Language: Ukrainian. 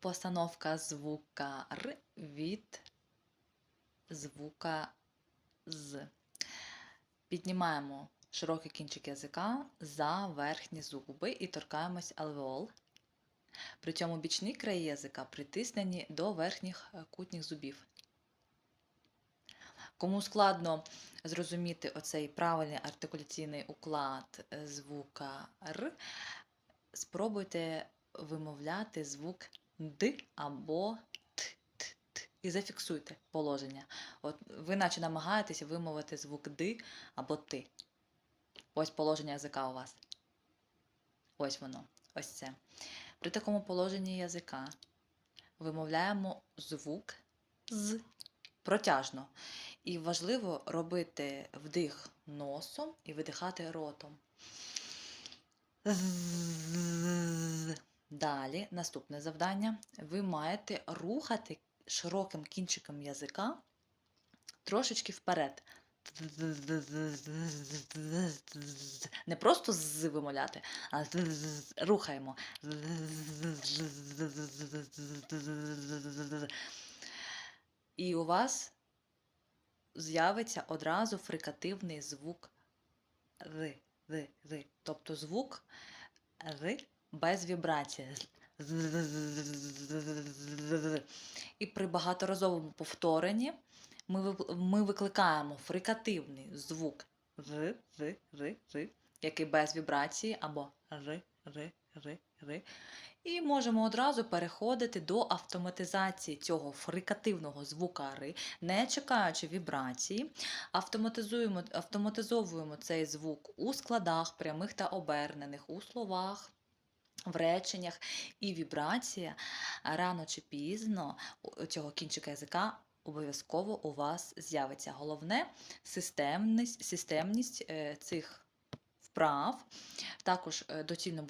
постановка звука Р від звука З. Піднімаємо широкий кінчик язика за верхні зуби і торкаємось алвеол. При цьому бічні краї язика притиснені до верхніх е, кутніх зубів. Кому складно зрозуміти оцей правильний артикуляційний уклад е, звука Р, спробуйте вимовляти звук Д або Т, Т, Т і зафіксуйте положення. От ви наче намагаєтеся вимовити звук Д або Т. Ось положення язика у вас. Ось воно. Ось це. При такому положенні язика вимовляємо звук з протяжно. І важливо робити вдих носом і видихати ротом. З. Далі, наступне завдання. Ви маєте рухати широким кінчиком язика трошечки вперед. Не просто з вимовляти, а рухаємо. І у вас з'явиться одразу фрикативний звук Р. Р, Р. Тобто звук Р без вібрації. І при багаторазовому повторенні ми, викликаємо фрикативний звук Р, Р, Р, Р, який без вібрації, або Р, Р, Р, Р. І можемо одразу переходити до автоматизації цього фрикативного звука Р, не чекаючи вібрації, автоматизуємо, автоматизовуємо цей звук у складах прямих та обернених, у словах. В реченнях і вібрація рано чи пізно цього кінчика язика обов'язково у вас з'явиться. Головне системність, системність е, цих вправ. Також е, доцільно